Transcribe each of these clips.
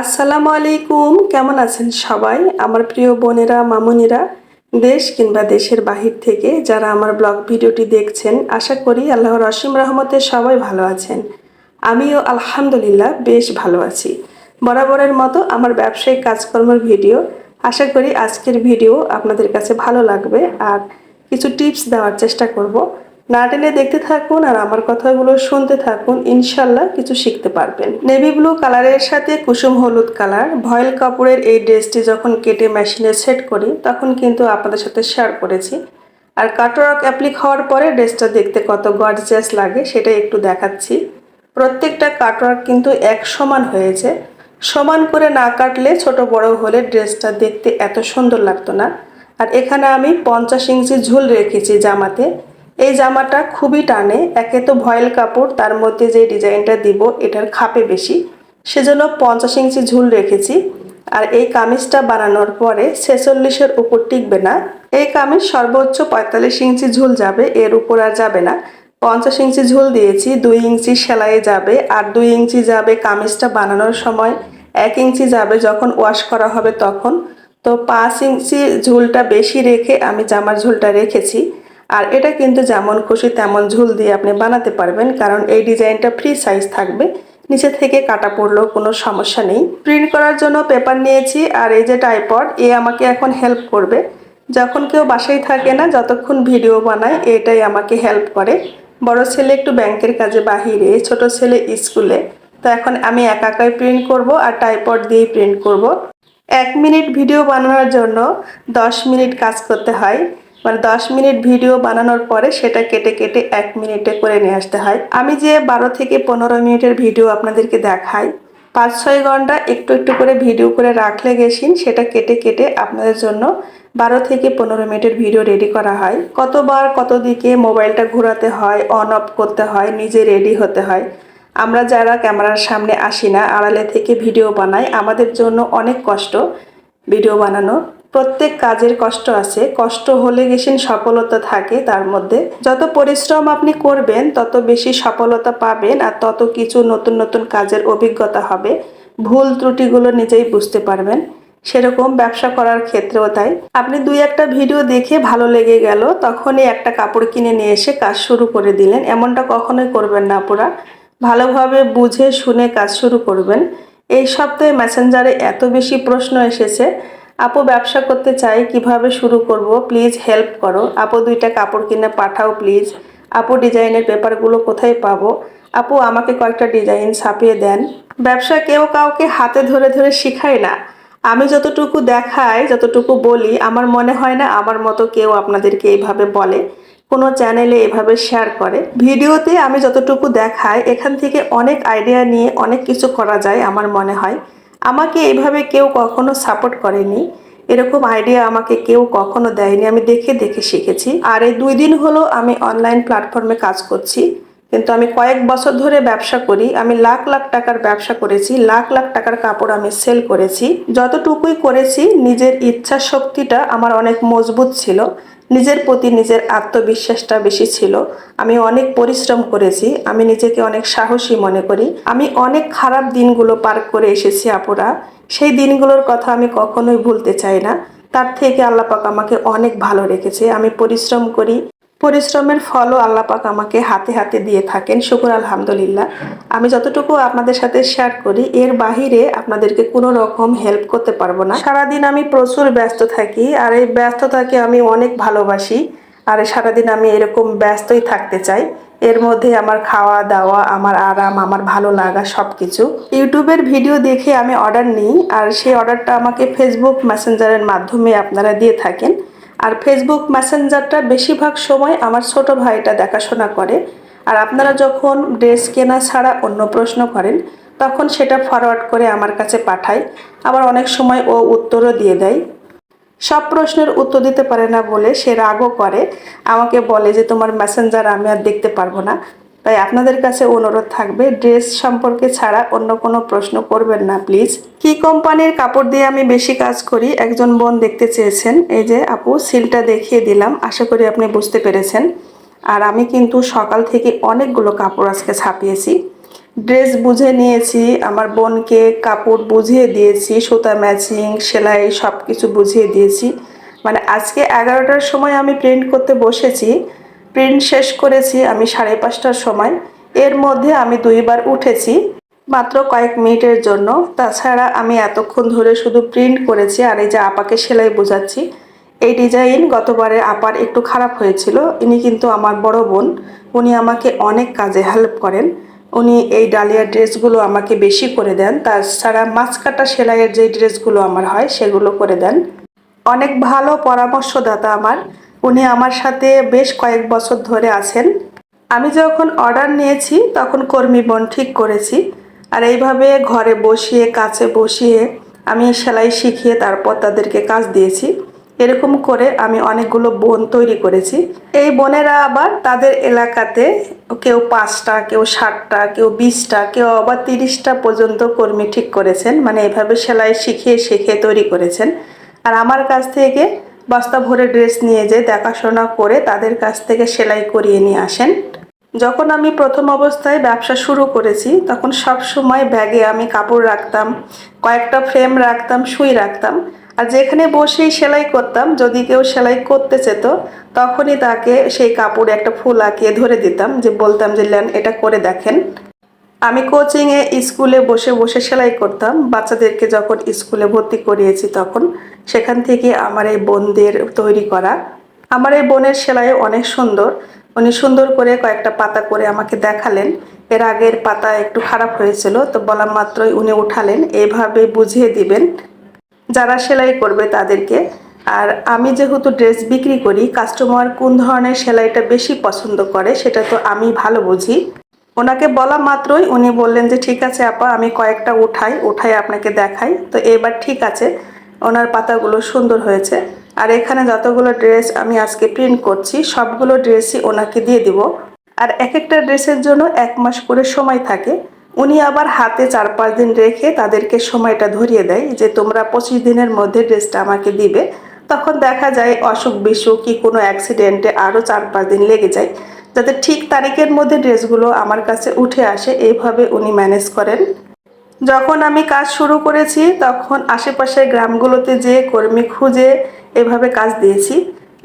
আসসালামু আলাইকুম, কেমন আছেন সবাই? আমার প্রিয় বোনেরা, মামুনিরা, দেশ কিংবা দেশের বাহির থেকে যারা আমার ব্লগ ভিডিওটি দেখছেন, আশা করি আল্লাহর অসীম রহমতে সবাই ভালো আছেন। আমিও আলহামদুলিল্লাহ বেশ ভালো আছি। বরাবরের মতো আমার ব্যবসায়িক কাজকর্মের ভিডিও, আশা করি আজকের ভিডিও আপনাদের কাছে ভালো লাগবে। আর কিছু টিপস দেওয়ার চেষ্টা করব। না টেনে দেখতে থাকুন আর আমার কথাগুলো শুনতে থাকুন, ইনশাল্লাহ কিছু শিখতে পারবেন। নেভি ব্লু কালারের সাথে কুসুম হলুদ কালার। ভয়েল কাপড়ের এই ড্রেসটি যখন কেটে মেশিনে সেট করি, তখন কিন্তু আপনাদের সাথে শেয়ার করেছি। আর কাটওয়ার্ক অ্যাপ্লিক হওয়ার পরে ড্রেসটা দেখতে কত গর্জিয়াস লাগে, সেটা একটু দেখাচ্ছি। প্রত্যেকটা কাটওয়ার্ক কিন্তু এক সমান হয়েছে। সমান করে না কাটলে ছোট বড় হলে ড্রেসটা দেখতে এত সুন্দর লাগতো না। আর এখানে আমি পঞ্চাশ ইঞ্চি ঝুল রেখেছি জামাতে। এই জামাটা খুবই টানে, একে তো ভয়েল কাপড়, তার মধ্যে যে ডিজাইনটা দিব এটার খাপে বেশি। সেজন্য পঞ্চাশ ইঞ্চি ঝুল রেখেছি। আর এই কামিজটা বানানোর পরে ছেচল্লিশের উপর টিকবে না। এই কামিজ সর্বোচ্চ পঁয়তাল্লিশ ইঞ্চি ঝুল যাবে, এর উপর আর যাবে না। পঞ্চাশ ইঞ্চি ঝুল দিয়েছি, দুই ইঞ্চি সেলাইয়ে যাবে, আর দুই ইঞ্চি যাবে কামিজটা বানানোর সময়। এক ইঞ্চি যাবে যখন ওয়াশ করা হবে তখন। তো পাঁচ ইঞ্চি ঝুলটা বেশি রেখে আমি জামার ঝুলটা রেখেছি। আর এটা কিন্তু যেমন খুশি তেমন ঝুল দিয়ে আপনি বানাতে পারবেন, কারণ এই ডিজাইনটা ফ্রি সাইজ থাকবে। নিচে থেকে কাটা পড়লেও কোনো সমস্যা নেই। প্রিন্ট করার জন্য পেপার নিয়েছি, আর এই যে টাইপড এ আমাকে এখন হেল্প করবে। যখন কেউ বাসায় থাকে না, যতক্ষণ ভিডিও বানায়, এটাই আমাকে হেল্প করে। বড় ছেলে একটু ব্যাংকের কাজে বাহিরে, ছোট ছেলে স্কুলে। তো এখন আমি একা একাই প্রিন্ট করব আর টাইপড দিয়েই প্রিন্ট করব। এক মিনিট ভিডিও বানানোর জন্য দশ মিনিট কাজ করতে হয়। মানে দশ মিনিট ভিডিও বানানোর পরে সেটা কেটে কেটে এক মিনিটে করে নিয়ে আসতে হয়। আমি যে বারো থেকে পনেরো মিনিটের ভিডিও আপনাদেরকে দেখাই, পাঁচ ছয় ঘণ্টা একটু একটু করে ভিডিও করে রাখলে গেছিন সেটা কেটে কেটে আপনাদের জন্য বারো থেকে পনেরো মিনিটের ভিডিও রেডি করা হয়। কতবার কত দিকে মোবাইলটা ঘোরাতে হয়, অন অফ করতে হয়, নিজে রেডি হতে হয়। আমরা যারা ক্যামেরার সামনে আসি না, আড়ালে থেকে ভিডিও বানাই, আমাদের জন্য অনেক কষ্ট ভিডিও বানানো। প্রত্যেক কাজের কষ্ট আছে, কষ্ট হলে গেছেন সফলতা থাকে তার মধ্যে। যত পরিশ্রম আপনি করবেন, তত বেশি সফলতা পাবেন আর তত কিছু নতুন নতুন কাজের অভিজ্ঞতা হবে। ভুল ত্রুটিগুলো নিজেই বুঝতে পারবেন। সেরকম ব্যবসা করার ক্ষেত্রেও তাই। আপনি দুই একটা ভিডিও দেখে ভালো লেগে গেল, তখনই একটা কাপড় কিনে নিয়ে এসে কাজ শুরু করে দিলেন। এমনটা কখনোই করবেন না পুরা ভালোভাবে বুঝে শুনে কাজ শুরু করবেন। এই সপ্তাহে মেসেঞ্জারে এত বেশি প্রশ্ন এসেছে। আপু ব্যবসা করতে চাই, কীভাবে শুরু করব? প্লিজ হেল্প করো। আপু দুইটা কাপড় কিনে পাঠাও, প্লিজ। আপু ডিজাইনের পেপারগুলো কোথায় পাবো? আপু আমাকে কয়েকটা ডিজাইন ছাপিয়ে দেন। ব্যবসা কেউ কাউকে হাতে ধরে ধরে শিখায় না। আমি যতটুকু দেখাই, যতটুকু বলি, আমার মনে হয় না আমার মতো কেউ আপনাদেরকে এইভাবে বলে। কোনো চ্যানেলে এভাবে শেয়ার করে। ভিডিওতে আমি যতটুকু দেখাই, এখান থেকে অনেক আইডিয়া নিয়ে অনেক কিছু করা যায়, আমার মনে হয়। আমাকে এভাবে কেউ কখনো সাপোর্ট করেনি। এরকম আইডিয়া আমাকে কেউ কখনো দেয়নি। আমি দেখে দেখে শিখেছি। আর এই দুই দিন হলো আমি অনলাইন প্ল্যাটফর্মে কাজ করছি। কিন্তু আমি কয়েক বছর ধরে ব্যবসা করি। আমি লাখ লাখ টাকার ব্যবসা করেছি। লাখ লাখ টাকার কাপড় আমি সেল করেছি। যতটুকুই করেছি, নিজের ইচ্ছা শক্তিটা আমার অনেক মজবুত ছিল। নিজের প্রতি নিজের আত্মবিশ্বাসটা বেশি ছিল। আমি অনেক পরিশ্রম করেছি, আমি নিজেকে অনেক সাহসী মনে করি। আমি অনেক খারাপ দিনগুলো পার করে এসেছি আপুরা। সেই দিনগুলোর কথা আমি কখনোই ভুলতে চাই না। তার থেকে আল্লাপাক আমাকে অনেক ভালো রেখেছে। আমি পরিশ্রম করি পরিশ্রমের ফলও আল্লাপাক আমাকে হাতে হাতে দিয়ে থাকেন, শুকুর আলহামদুলিল্লাহ। আমি যতটুকু আপনাদের সাথে শেয়ার করি, এর বাহিরে আপনাদেরকে কোনো রকম হেল্প করতে পারব না। সারাদিন আমি প্রচুর ব্যস্ত থাকি, আর এই ব্যস্ততাকে আমি অনেক ভালোবাসি, আর সারাদিন আমি এরকম ব্যস্তই থাকতে চাই। এর মধ্যে আমার খাওয়া দাওয়া, আমার আরাম, আমার ভালো লাগা সব কিছু ইউটিউবের ভিডিও দেখে আমি অর্ডার নিই, আর সেই অর্ডারটা আমাকে ফেসবুক মেসেঞ্জারের মাধ্যমে আপনারা দিয়ে থাকেন। আর ফেসবুক মেসেঞ্জারটা বেশিরভাগ সময় আমার ছোট ভাইটা দেখাশোনা করে। আর আপনারা যখন ড্রেস কেনা ছাড়া অন্য প্রশ্ন করেন, তখন সেটা ফরওয়ার্ড করে আমার কাছে পাঠায়। আবার অনেক সময় ও উত্তরও দিয়ে দেয়। সব প্রশ্নের উত্তর দিতে পারে না বলে সে রাগও করে। আমাকে বলে যে, তোমার মেসেঞ্জার আমি আর দেখতে পারব না। তাই আপনাদের কাছে অনুরোধ থাকবে, ড্রেস সম্পর্কে ছাড়া অন্য কোনো প্রশ্ন করবেন না, প্লিজ। কি কোম্পানির কাপড় দিয়ে আমি বেশি কাজ করি? একজন বোন দেখতে চেয়েছেন, এই যে আপু, সিলটা দেখিয়ে দিলাম, আশা করি আপনি বুঝতে পেরেছেন। আর আমি কিন্তু সকাল থেকে অনেকগুলো কাপড় আজকে ছাপিয়েছি। ড্রেস বুঝে নিয়েছি, আমার বোনকে কাপড় বুঝিয়ে দিয়েছি, সুতা ম্যাচিং, সেলাই সব কিছু বুঝিয়ে দিয়েছি। মানে আজকে এগারোটার সময় আমি প্রিন্ট করতে বসেছি প্রিন্ট শেষ করেছি আমি সাড়ে পাঁচটার সময়। এর মধ্যে আমি দুইবার উঠেছি, মাত্র কয়েক মিনিটের জন্য। তাছাড়া আমি এতক্ষণ ধরে শুধু প্রিন্ট করেছি আর এই যে আপাকে সেলাই বোঝাচ্ছি। এই ডিজাইন গতবারে আপার একটু খারাপ হয়েছিল, ইনি কিন্তু আমার বড় বোন। উনি আমাকে অনেক কাজে হেল্প করেন। উনি এই ডালিয়া ড্রেসগুলো আমাকে বেশি করে দেন। তাছাড়া মাছ কাটা সেলাইয়ের যে ড্রেসগুলো আমার হয়, সেগুলো করে দেন। অনেক ভালো পরামর্শদাতা আমার। উনি আমার সাথে বেশ কয়েক বছর ধরে আছেন। আমি যখন অর্ডার নিয়েছি, তখন কর্মী বোন ঠিক করেছি। আর এইভাবে ঘরে বসিয়ে, কাছে বসিয়ে আমি সেলাই শিখিয়ে তারপর তাদেরকে কাজ দিয়েছি। এরকম করে আমি অনেকগুলো বোন তৈরি করেছি। এই বোনেরা আবার তাদের এলাকাতে কেউ পাঁচটা, কেউ ষাটটা কেউ বিশটা, কেউ আবার তিরিশটা পর্যন্ত কর্মী ঠিক করেছেন। মানে এভাবে সেলাই শিখিয়ে শিখিয়ে তৈরি করেছেন। আর আমার কাছ থেকে বস্তা ভরে ড্রেস নিয়ে যে দেখাশোনা করে তাদের কাছ থেকে সেলাই করিয়ে নিয়ে আসেন। যখন আমি প্রথম অবস্থায় ব্যবসা শুরু করেছি, তখন সব সময় ব্যাগে আমি কাপড় রাখতাম, কয়েকটা ফ্রেম রাখতাম, সুই রাখতাম। আর যেখানে বসেই সেলাই করতাম, যদি কেউ সেলাই করতে চেত, তখনই তাকে সেই কাপড়ে একটা ফুল আঁকিয়ে ধরে দিতাম যে, বলতাম যে, লেন, এটা করে দেখেন। আমি কোচিংয়ে স্কুলে বসে বসে সেলাই করতাম। বাচ্চাদেরকে যখন স্কুলে ভর্তি করিয়েছি তখন, সেখান থেকে আমার এই বোনদের তৈরি করা। আমার এই বোনের সেলাই অনেক সুন্দর। উনি সুন্দর করে কয়েকটা পাতা করে আমাকে দেখালেন। এর আগের পাতা একটু খারাপ হয়েছিল, তো বলা মাত্রই উনি উঠালেন। এভাবে বুঝিয়ে দিবেন যারা সেলাই করবে তাদেরকে। আর আমি যেহেতু ড্রেস বিক্রি করি কাস্টমার কোন ধরনের সেলাইটা বেশি পছন্দ করে, সেটা তো আমি ভালো বুঝি। ওনাকে বলা মাত্রই উনি বললেন যে, ঠিক আছে আপা, আমি কয়েকটা উঠাই উঠাই আপনাকে দেখাই। তো এবার ঠিক আছে, ওনার পাতাগুলো সুন্দর হয়েছে। আর এখানে যতগুলো ড্রেস আমি আজকে প্রিন্ট করছি, সবগুলো ড্রেসই ওনাকে দিয়ে দিব। আর এক একটা ড্রেসের জন্য এক মাস করে সময় থাকে। উনি আবার হাতে চার পাঁচ দিন রেখে তাদেরকে সময়টা ধরিয়ে দেয় যে, তোমরা পঁচিশ দিনের মধ্যে ড্রেসটা আমাকে দিবে। তখন দেখা যায় অসুখ বিসুখ কি কোনো অ্যাক্সিডেন্টে আরও চার পাঁচ দিন লেগে যায়। যাতে ঠিক তারিখের মধ্যে ড্রেসগুলো আমার কাছে উঠে আসে, এইভাবে উনি ম্যানেজ করেন। যখন আমি কাজ শুরু করেছি, তখন আশেপাশের গ্রামগুলোতে যে কর্মী খুঁজে এভাবে কাজ দিয়েছি।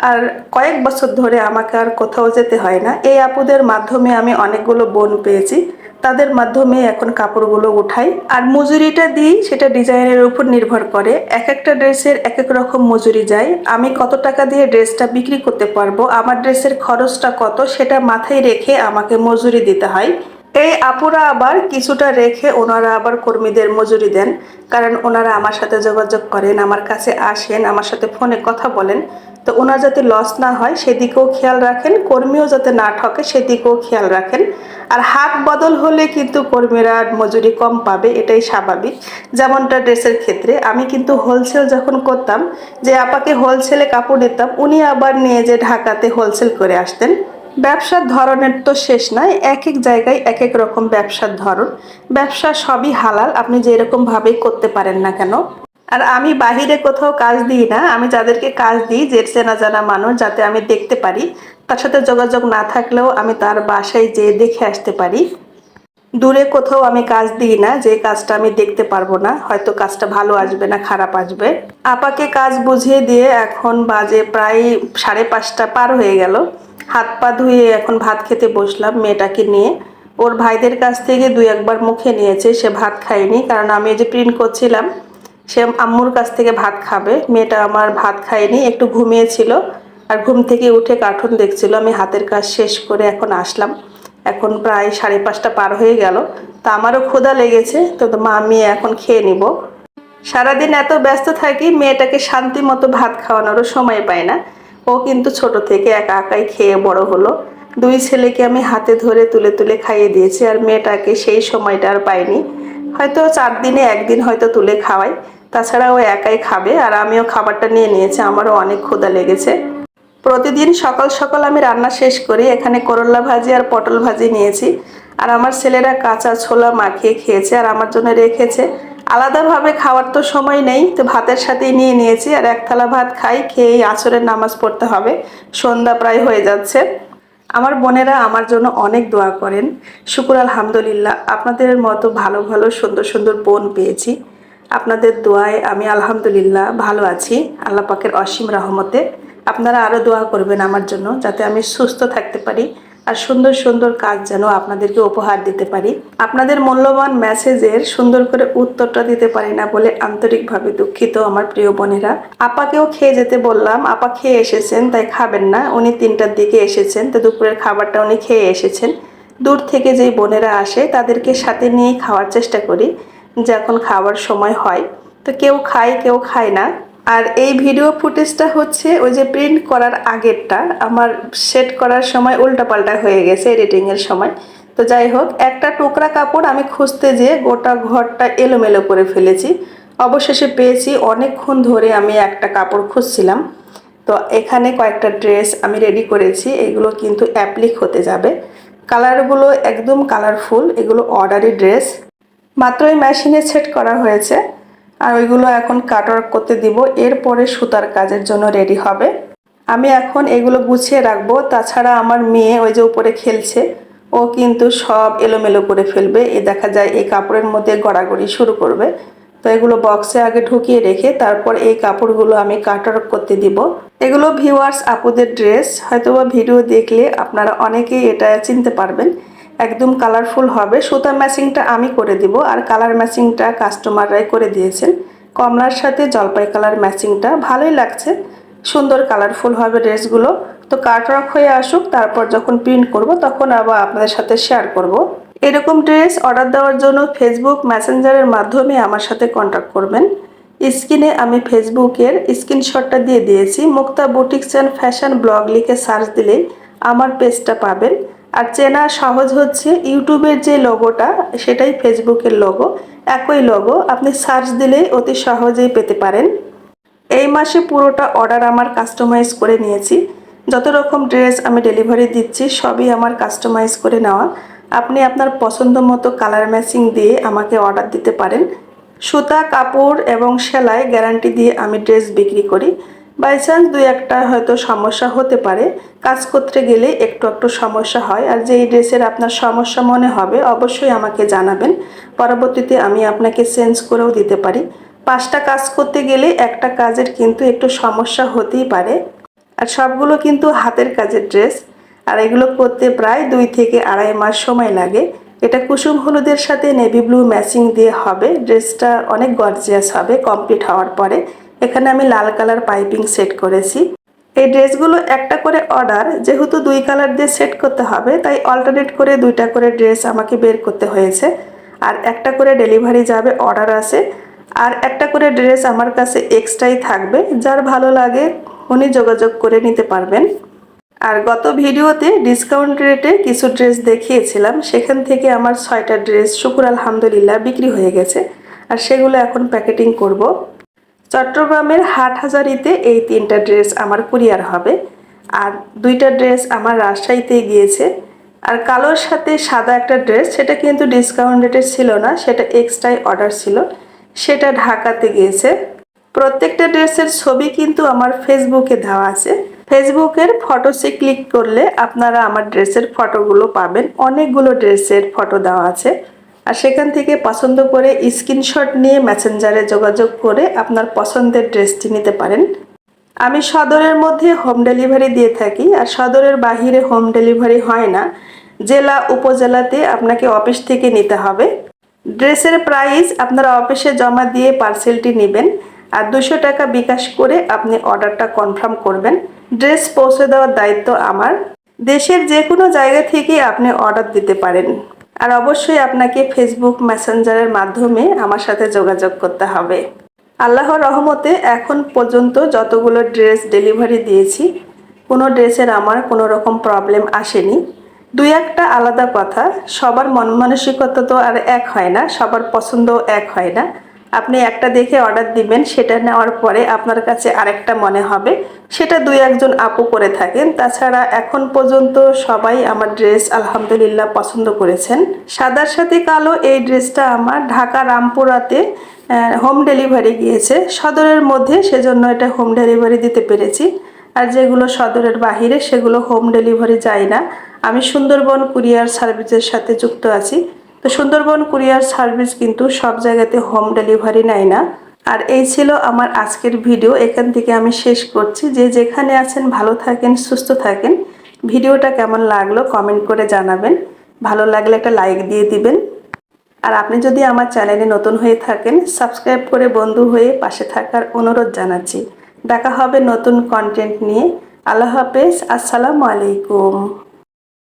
আর কয়েক বছর ধরে আমাকে আর কোথাও যেতে হয় না। এই আপুদের মাধ্যমে আমি অনেকগুলো বোন পেয়েছি। তাদের মাধ্যমে এখন কাপড়গুলো উঠাই। আর মজুরিটা দিই, সেটা ডিজাইনের উপর নির্ভর করে। এক একটা ড্রেসের এক এক রকম মজুরি যায়। আমি কত টাকা দিয়ে ড্রেসটা বিক্রি করতে পারব? আমার ড্রেসের খরচটা কত? সেটা মাথায় রেখে আমাকে মজুরি দিতে হয়। এই আপুরা আবার কিছুটা রেখে ওনারা আবার কর্মীদের মজুরি দেন, কারণ ওনারা আমার সাথে যোগাযোগ করেন, আমার কাছে আসেন, আমার সাথে ফোনে কথা বলেন। তো ওনার যাতে লস না হয়, সেদিকেও খেয়াল রাখেন, কর্মীও যাতে না ঠকে, সেদিকেও খেয়াল রাখেন। আর হাত বদল হলে কিন্তু কর্মীরা মজুরি কম পাবে, এটাই স্বাভাবিক। যেমনটা ড্রেসের ক্ষেত্রে, আমি কিন্তু হোলসেল যখন করতাম, যে আপাকে হোলসেলে কাপড় দিতাম উনি আবার নিয়ে যে ঢাকাতে হোলসেল করে আসতেন। ব্যবসার ধরনের তো শেষ নয় এক এক জায়গায় এক এক রকম ব্যবসার ধরন। ব্যবসা সবই হালাল, আপনি যেরকমভাবেই করতে পারেন না কেন। আর আমি বাহিরে কোথাও কাজ দিই না, আমি যাদেরকে কাজ দিই, যে চেনা জানা মানুষ, যাতে আমি দেখতে পারি, তার সাথে যোগাযোগ না থাকলেও আমি তার বাসায় যেয়ে দেখে আসতে পারি। দূরে কোথাও আমি কাজ দিই না, যে কাজটা আমি দেখতে পারব না, হয়তো কাজটা ভালো আসবে না, খারাপ আসবে। আপাকে কাজ বুঝিয়ে দিয়ে এখন বাজে প্রায় সাড়ে পাঁচটা পার হয়ে গেল। হাত পা ধুয়ে এখন ভাত খেতে বসলাম মেয়েটাকে নিয়ে। ওর ভাইদের কাছ থেকে দুই একবার মুখে নিয়েছে, সে ভাত খায়নি, কারণ আমি যে প্রিন্ট করছিলাম, সে আম্মুর কাছ থেকে ভাত খাবে। মেয়েটা আমার ভাত খায়নি, একটু ঘুমিয়েছিল আর ঘুম থেকে উঠে কার্টুন দেখছিল। আমি হাতের কাজ শেষ করে এখন আসলাম। এখন প্রায় সাড়ে পাঁচটা পার হয়ে গেল। তা আমারও ক্ষুধা লেগেছে, তো মা, আমি এখন খেয়ে নিব। সারাদিন এত ব্যস্ত থাকি, মেয়েটাকে শান্তি মতো ভাত খাওয়ানোরও সময় পায় না। ও কিন্তু ছোট থেকে একা একাই খেয়ে বড় হলো। দুই ছেলেকে আমি হাতে ধরে তুলে তুলে খাইয়ে দিয়েছি আর মেয়েটাকে সেই সময়টা আর পাইনি। হয়তো চার দিনে একদিন হয়তো তুলে খাওয়াই। তাছাড়া ও একাই খাবে আর আমিও খাবারটা নিয়ে নিয়েছি, আমারও অনেক ক্ষুধা লেগেছে। প্রতিদিন সকাল সকাল আমি রান্না শেষ করি এখানে করল্লা ভাজি আর পটল ভাজি নিয়েছি। আর আমার ছেলেরা কাঁচা ছোলা মাখিয়ে খেয়েছে আর আমার জন্য রেখেছে। আলাদাভাবে খাওয়ার তো সময় নেই, তো ভাতের সাথেই নিয়ে নিয়েছি। আর এক থালা ভাত খাই, খেয়েই আছরের নামাজ পড়তে হবে। সন্ধ্যা প্রায় হয়ে যাচ্ছে। আমার বোনেরা আমার জন্য অনেক দোয়া করেন। শুকুর আলহামদুলিল্লাহ, আপনাদের মতো ভালো ভালো, সুন্দর সুন্দর বোন পেয়েছি। আপনাদের দোয়ায় আমি আলহামদুলিল্লাহ ভালো আছি, আল্লাহ পাকের অসীম রহমতে। আপনারা আরও দোয়া করবেন আমার জন্য, যাতে আমি সুস্থ থাকতে পারি। আর সুন্দর সুন্দর কাজ যেন আপনাদেরকে উপহার দিতে পারি। আপনাদের মূল্যবান মেসেজের সুন্দর করে উত্তরটা দিতে পারি না বলে আন্তরিকভাবে দুঃখিত আমার প্রিয় বোনেরা। আপাকেও খেয়ে যেতে বললাম, আপা খেয়ে এসেছেন, তাই খাবেন না। উনি তিনটার দিকে এসেছেন, তো দুপুরের খাবারটা উনি খেয়ে এসেছেন। দূর থেকে যেই বোনেরা আসে, তাদেরকে সাথে নিয়ে খাওয়ার চেষ্টা করি যখন খাওয়ার সময় হয়। তো কেউ খায় কেউ খায় না। আর এই ভিডিও ফুটেজটা হচ্ছে ওই যে প্রিন্ট করার আগেরটা। আমার সেট করার সময় উল্টাপাল্টা হয়ে গেছে এডিটিংয়ের সময়। তো যাই হোক, একটা টুকরা কাপড় আমি খুঁজতে যেয়ে গোটা ঘরটা এলোমেলো করে ফেলেছি। অবশেষে পেয়েছি, অনেকক্ষণ ধরে আমি একটা কাপড় খুঁজছিলাম। তো এখানে কয়েকটা ড্রেস আমি রেডি করেছি, এগুলো কিন্তু অ্যাপ্লিক হতে যাবে। কালারগুলো একদম কালারফুল এগুলো অর্ডারি ড্রেস মাত্রই মেশিনে সেট করা হয়েছে। আর ওইগুলো এখন কাটওয়ার্ক করতে দিব, এরপরে সুতার কাজের জন্য রেডি হবে। আমি এখন এগুলো গুছিয়ে রাখব, তাছাড়া আমার মেয়ে ওই যে উপরে খেলছে, ও কিন্তু সব এলোমেলো করে ফেলবে। এ দেখা যায় এই কাপড়ের মধ্যে গড়াগড়ি শুরু করবে। তো এগুলো বক্সে আগে ঢুকিয়ে রেখে তারপর এই কাপড়গুলো আমি কাটওয়ার্ক করতে দিব। এগুলো ভিউয়ার্স আপুদের ড্রেস হয়তোবা ভিডিও দেখলে আপনারা অনেকেই এটা চিনতে পারবেন। একদম কালারফুল হবে। সুতা ম্যাচিংটা আমি করে দিব আর কালার ম্যাচিংটা কাস্টমাররাই করে দিয়েছেন। কমলার সাথে জলপাই কালার ম্যাচিংটা ভালোই লাগছে। সুন্দর কালারফুল হবে ড্রেসগুলো। তো কাটওয়ার্ক হয়ে আসুক, তারপর যখন প্রিন্ট করব তখন আবার আপনাদের সাথে শেয়ার করব। এরকম ড্রেস অর্ডার দেওয়ার জন্য ফেসবুক মেসেঞ্জারের মাধ্যমে আমার সাথে কন্ট্যাক্ট করবেন। স্ক্রিনে আমি ফেসবুকের স্ক্রিনশটটা দিয়ে দিয়েছি। Mukta boutiques and fashion blog লিখে সার্চ দিলেই আমার পেজটা পাবেন। আর চেনা সহজ হচ্ছে ইউটিউবের যে লোগোটা সেটাই ফেসবুকের লোগো একই লোগো আপনি সার্চ দিলেই অতি সহজেই পেতে পারেন। এই মাসে পুরোটা অর্ডার আমার কাস্টমাইজ করে নিয়েছি। যত রকম ড্রেস আমি ডেলিভারি দিচ্ছি, সবই আমার কাস্টমাইজ করে নেওয়া। আপনি আপনার পছন্দ মতো কালার ম্যাচিং দিয়ে আমাকে অর্ডার দিতে পারেন। সুতা, কাপড় এবং সেলাই গ্যারান্টি দিয়ে আমি ড্রেস বিক্রি করি। বাই চান্স দুই একটা হয়তো সমস্যা হতে পারে। কাজ করতে গেলে একটু একটু সমস্যা হয়। আর যেই ড্রেসের আপনার সমস্যা মনে হবে, অবশ্যই আমাকে জানাবেন। পরবর্তীতে আমি আপনাকে চেঞ্জ করেও দিতে পারি। পাঁচটা কাজ করতে গেলে একটা কাজের কিন্তু একটু সমস্যা হতেই পারে। আর সবগুলো কিন্তু হাতের কাজের ড্রেস। আর এগুলো করতে প্রায় দুই থেকে আড়াই মাস সময় লাগে। এটা কুসুম হলুদের সাথে নেভি ব্লু ম্যাচিং দিয়ে হবে। ড্রেসটা অনেক গর্জিয়াস হবে কমপ্লিট হওয়ার পরে। এখানে আমি লাল কালার পাইপিং সেট করেছি। এই ড্রেসগুলো একটা করে অর্ডার, যেহেতু দুই কালার দিয়ে সেট করতে হবে, তাই অল্টারনেট করে দুইটা করে ড্রেস আমাকে বের করতে হয়েছে। আর একটা করে ডেলিভারি যাবে অর্ডার আছে, আর একটা করে ড্রেস আমার কাছে এক্সট্রাই থাকবে, যার ভালো লাগে উনি যোগাযোগ করে নিতে পারবেন। আর গত ভিডিওতে ডিসকাউন্ট রেটে কিছু ড্রেস দেখিয়েছিলাম, সেখান থেকে আমার ছয়টা ড্রেস, শুকুর আলহামদুলিল্লাহ, বিক্রি হয়ে গেছে। আর সেগুলো এখন প্যাকেটিং করব। চট্টগ্রামের হাটহাজারিতে এই তিনটা ড্রেস আমার কুরিয়ার হবে। আর দুইটা ড্রেস আমার রাজশাহীতে গিয়েছে। আর কালোর সাথে সাদা একটা ড্রেস, সেটা কিন্তু ডিসকাউন্ট রেটের ছিল না, সেটা এক্সট্রাই অর্ডার ছিল। সেটা ঢাকাতে গিয়েছে। প্রত্যেকটা ড্রেসের ছবি কিন্তু আমার ফেসবুকে দেওয়া আছে। ফেসবুকের ফটোসে ক্লিক করলে আপনারা আমার ড্রেসের ফটোগুলো পাবেন। অনেকগুলো ড্রেসের ফটো দেওয়া আছে। আর সেখান থেকে পছন্দ করে স্ক্রিনশট নিয়ে মেসেঞ্জারে যোগাযোগ করে আপনার পছন্দের ড্রেসটি নিতে পারেন। আমি সদরের মধ্যে হোম ডেলিভারি দিয়ে থাকি আর সদরের বাহিরে হোম ডেলিভারি হয় না। জেলা, উপজেলাতে আপনাকে অফিস থেকে নিতে হবে। ড্রেসের প্রাইস আপনারা অফিসে জমা দিয়ে পার্সেলটি নেবেন আর দুশো টাকা বিকাশ করে আপনি অর্ডারটা কনফার্ম করবেন। ড্রেস পৌঁছে দেওয়ার দায়িত্ব আমার। দেশের যে কোনো জায়গা থেকে আপনি অর্ডার দিতে পারেন। আর অবশ্যই আপনাকে ফেসবুক মেসেঞ্জারের মাধ্যমে আমার সাথে যোগাযোগ করতে হবে। আল্লাহর রহমতে এখন পর্যন্ত যতগুলো ড্রেস ডেলিভারি দিয়েছি, কোনো ড্রেসের আমার কোনো রকম প্রবলেম আসেনি। দুই একটা আলাদা কথা, সবার মন মানসিকতা তো আর এক হয় না, সবার পছন্দও এক হয় না। আপনি একটা দেখে অর্ডার দিবেন, সেটা নেওয়ার পরে আপনার কাছে আরেকটা মনে হবে। সেটা দুই একজন আপু করে থাকেন। তাছাড়া এখন পর্যন্ত সবাই আমার ড্রেস আলহামদুলিল্লাহ পছন্দ করেছেন। সাদার সাথে কালো এই ড্রেসটা আমার ঢাকা রামপুরাতে হোম ডেলিভারি গিয়েছে। সদরের মধ্যে সেজন্য এটা হোম ডেলিভারি দিতে পেরেছি। আর যেগুলো সদরের বাহিরে, সেগুলো হোম ডেলিভারি যায় না। আমি সুন্দরবন কুরিয়ার সার্ভিসের সাথে যুক্ত আছি। তো সুন্দরবন কুরিয়ার সার্ভিস কিন্তু সব জায়গাতে হোম ডেলিভারি নেয় না। আর এই ছিল আমার আজকের ভিডিও, এখান থেকে আমি শেষ করছি। যে যেখানে আছেন, ভালো থাকেন, সুস্থ থাকেন, ভিডিওটা কেমন লাগল কমেন্ট করে জানাবেন। ভালো লাগলে একটা লাইক দিয়ে দিবেন। আর আপনি যদি আমার চ্যানেলে নতুন হয়ে থাকেন, সাবস্ক্রাইব করে বন্ধু হয়ে পাশে থাকার অনুরোধ জানাচ্ছি। দেখা হবে নতুন কন্টেন্ট নিয়ে। আল্লাহ হাফেজ, আসসালামু আলাইকুম।